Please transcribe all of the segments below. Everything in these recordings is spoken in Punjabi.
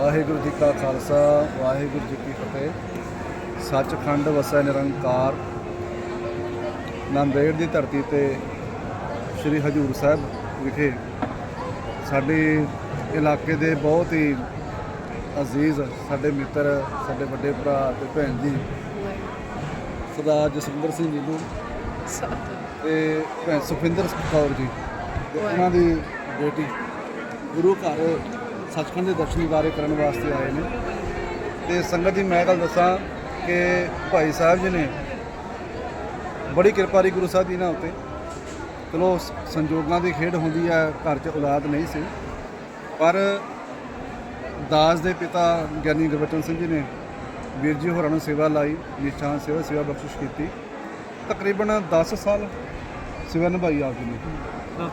ਵਾਹਿਗੁਰੂ ਜੀ ਕਾ ਖਾਲਸਾ ਵਾਹਿਗੁਰੂ ਜੀ ਕੀ ਫਤਿਹ। ਸੱਚਖੰਡ ਵਸੈ ਨਿਰੰਕਾਰ। ਨਾਂਦੇੜ ਦੀ ਧਰਤੀ ਤੇ ਸ੍ਰੀ ਹਜੂਰ ਸਾਹਿਬ ਵਿਖੇ ਸਾਡੇ ਇਲਾਕੇ ਦੇ ਬਹੁਤ ਹੀ ਅਜ਼ੀਜ਼ ਸਾਡੇ ਮਿੱਤਰ ਸਾਡੇ ਵੱਡੇ ਭਰਾ ਤੇ ਭੈਣ ਜੀ ਸਰਦਾਰ ਜਸਵਿੰਦਰ ਸਿੰਘ ਜੀ ਨੂੰ ਤੇ ਭੈਣ ਸੁਖਵਿੰਦਰ ਕੌਰ ਜੀ ਉਹਨਾਂ ਦੀ ਬੇਟੀ ਗੁਰੂ ਘਰ ਸੱਚਖੰਡ ਦੇ ਦਰਸ਼ਨ ਦਿਦਾਰੇ ਕਰਨ ਵਾਸਤੇ ਆਏ ਨੇ। ਤੇ ਸੰਗਤ ਜੀ ਮੈਂ ਗੱਲ ਦੱਸਾਂ ਕਿ ਭਾਈ ਸਾਹਿਬ ਜੀ ਨੇ ਬੜੀ ਕਿਰਪਾ ਰਹੀ ਗੁਰੂ ਸਾਹਿਬ ਜੀ ਨਾਲ ਉੱਤੇ। ਚਲੋ ਸੰਜੋਗਾਂ ਦੀ ਖੇਡ ਹੁੰਦੀ ਆ ਘਰ 'ਚ ਔਲਾਦ ਨਹੀਂ ਸੀ। ਪਰ ਦਾਸ ਦੇ ਪਿਤਾ ਗਿਆਨੀ ਗੁਰਬਚਨ ਸਿੰਘ ਜੀ ਨੇ ਵੀਰ ਜੀ ਹੋਰਾਂ ਨੂੰ ਸੇਵਾ ਲਾਈ ਨਿਸ਼ਾਨ ਸੇਵਾ ਸੇਵਾ ਬਖਸ਼ਿਸ਼ ਕੀਤੀ। ਤਕਰੀਬਨ 10 ਸਾਲ ਸੇਵਾ ਨਿਭਾਈ ਆਪ ਜੀ ਨੇ।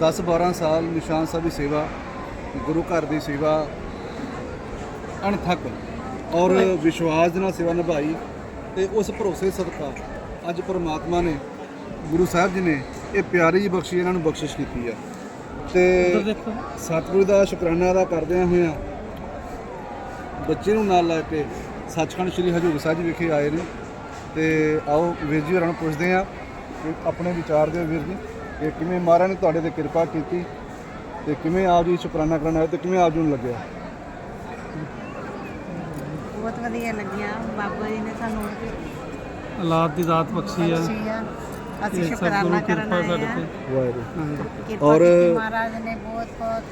10 12 ਸਾਲ ਨਿਸ਼ਾਨ ਸਾਹਿਬ ਦੀ ਸੇਵਾ ਗੁਰੂ ਘਰ ਦੀ ਸੇਵਾ ਅਣਥੱਕ ਔਰ ਵਿਸ਼ਵਾਸ ਨਾਲ ਸੇਵਾ ਨਿਭਾਈ ਤੇ ਉਸ ਭਰੋਸੇ ਸਦਕਾ ਅੱਜ ਪ੍ਰਮਾਤਮਾ ਨੇ ਗੁਰੂ ਸਾਹਿਬ ਜੀ ਨੇ ਇਹ ਪਿਆਰੀ ਜਿਹੀ ਬਖਸ਼ੀ ਇਹਨਾਂ ਨੂੰ ਬਖਸ਼ਿਸ਼ ਕੀਤੀ ਆ। ਤੇ ਸਤਿਗੁਰੂ ਦਾ ਸ਼ੁਕਰਾਨਾ ਅਦਾ ਕਰਦਿਆਂ ਹੋਇਆਂ। ਬੱਚੇ ਨੂੰ ਨਾਲ ਲੈ ਕੇ ਸੱਚਖੰਡ ਸ੍ਰੀ ਹਜੂਰ ਸਾਹਿਬ ਜੀ ਵਿਖੇ ਆਏ ਨੇ। ਤੇ ਆਓ ਵੀਰ ਜੀ ਹੋਰਾਂ ਨੂੰ ਪੁੱਛਦੇ ਆ ਆਪਣੇ ਵਿਚਾਰ ਦਿਓ ਵੀਰ ਜੀ ਕਿ ਕਿਵੇਂ ਮਹਾਰਾਜ ਨੇ ਤੁਹਾਡੇ ਤੇ ਕਿਰਪਾ ਕੀਤੀ ਤੇ ਕਿਵੇਂ ਆਪ ਜੀ ਸ਼ੁਕਰਾਨਾ ਕਰਨ ਆਏ ਤੇ ਕਿਵੇਂ ਆਪ ਜੀ ਨੂੰ ਲੱਗਿਆ? ਬਹੁਤ ਵਧੀਆ ਲੱਗਿਆ। ਬਾਬਾ ਜੀ ਨੇ ਸਾਨੂੰ ਔਲਾਦ ਦੀ ਦਾਤ ਬਖਸ਼ੀ ਆ। ਬਖਸ਼ੀ ਆ। ਅਸੀਂ ਇਹ ਸ਼ੁਕਰਾਨਾ ਸਤਿਗੁਰੂ ਕਰਨ ਕਿਰਪਾ ਆਏ ਸਾਡੇ ਆ। ਤੇ ਵਾਹਿਗੁਰੂ। ਹਾਂਜੀ। ਕਿਰਪਾ ਔਰ- ਕੀਤੀ ਮਹਾਰਾਜ ਨੇ ਬਹੁਤ ਬਹੁਤ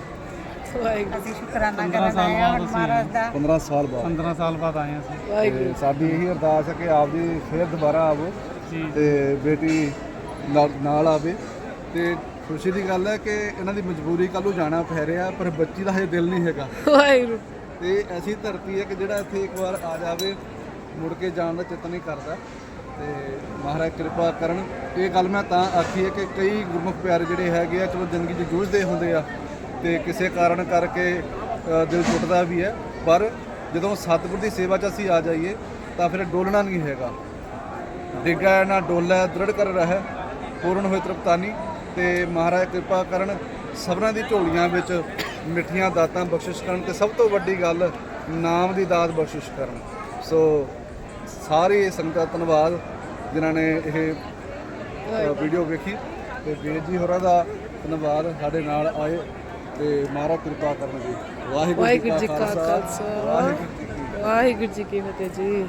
ਅਸੀਂ ਸ਼ੁਕਰਾਨਾ 15 ਕਰਨ ਸਾਲ ਆਏ ਆ ਬਾਅਦ ਹੁਣ ਅਸੀਂ ਮਹਾਰਾਜ ਦਾ 15 ਸਾਲ ਬਾਅਦ। 15 ਸਾਲ ਬਾਅਦ ਆਏ ਹਾਂ ਅਸੀਂ। ਤੇ ਸਾਡੀ ਇਹੀ ਅਰਦਾਸ ਹੈ ਕਿ ਆਪ ਜੀ ਫੇਰ ਦੁਬਾਰਾ ਆਵੋ ਜੀ। ਤੇ ਬੇਟੀ ਨਾਲ ਨਾਲ ਆਵੇ ਤੇ ਖੁਸ਼ੀ ਦੀ ਗੱਲ ਹੈ ਕਿ ਇਹਨਾਂ ਦੀ ਮਜਬੂਰੀ ਕੱਲ੍ਹ ਨੂੰ ਜਾਣਾ ਪੈ ਰਿਹਾ ਪਰ ਬੱਚੀ ਦਾ ਹਜੇ ਦਿਲ ਨਹੀਂ ਹੈਗਾ। ਵਾਹਿਗੁਰੂ। ਤੇ ਐਸੀ ਧਰਤੀ ਹੈ ਕਿ ਜਿਹੜਾ ਇੱਥੇ ਇੱਕ ਵਾਰ ਆ ਜਾਵੇ ਮੁੜ ਕੇ ਜਾਣ ਦਾ ਚਿੱਤ ਨਹੀਂ ਕਰਦਾ। ਤੇ ਮਹਾਰਾਜ ਕਿਰਪਾ ਕਰਨ। ਇਹ ਗੱਲ ਮੈਂ ਤਾਂ ਆਖੀ ਹੈ ਕਿ ਕਈ ਗੁਰਮੁਖ ਪਿਆਰੇ ਜਿਹੜੇ ਹੈਗੇ ਆ ਚਲੋ ਜ਼ਿੰਦਗੀ 'ਚ ਜੂਝਦੇ ਹੁੰਦੇ ਆ ਤੇ ਕਿਸੇ ਕਾਰਨ ਕਰਕੇ ਦਿਲ ਟੁੱਟਦਾ ਵੀ ਹੈ। ਪਰ ਜਦੋਂ ਸਤਿਗੁਰ ਦੀ ਸੇਵਾ 'ਚ ਅਸੀਂ ਆ ਜਾਈਏ ਤਾਂ ਫਿਰ ਡੋਲਣਾ ਨਹੀਂ ਹੈਗਾ। ਡਿੱਗਾ ਨਾ ਡੋਲਾ ਦ੍ਰਿੜ ਕਰ ਰਹਿ ਪੂਰਨ ਹੋਏ ਤ੍ਰਿਪਤਾਨੀ। ਤੇ ਮਹਾਰਾਜ ਕਿਰਪਾ ਕਰਨ ਸਭਨਾਂ ਦੀ ਝੋਲੀਆਂ ਵਿੱਚ ਮਿੱਠੀਆਂ ਦਾਤਾਂ ਬਖਸ਼ਿਸ਼ ਕਰਨ ਤੇ ਸਭ ਤੋਂ ਵੱਡੀ ਗੱਲ ਨਾਮ ਦੀ ਦਾਤ ਬਖਸ਼ਿਸ਼ ਕਰਨ। ਸੋ ਸਾਰੀ ਸੰਗਤ ਧੰਨਵਾਦ ਜਿਨ੍ਹਾਂ ਨੇ ਇਹ ਵੀਡੀਓ ਵੇਖੀ ਤੇ ਵੀਰ ਜੀ ਹੋਰਾਂ ਦਾ ਧੰਨਵਾਦ ਸਾਡੇ ਨਾਲ ਆਏ ਤੇ ਮਹਾਰਾਜ ਕਿਰਪਾ ਕਰਨ ਜੀ। ਵਾਹਿਗੁਰੂ ਜੀ ਕਾ ਖਾਲਸਾ ਵਾਹਿਗੁਰੂ ਜੀ ਕੀ ਫਤਿਹ ਜੀ।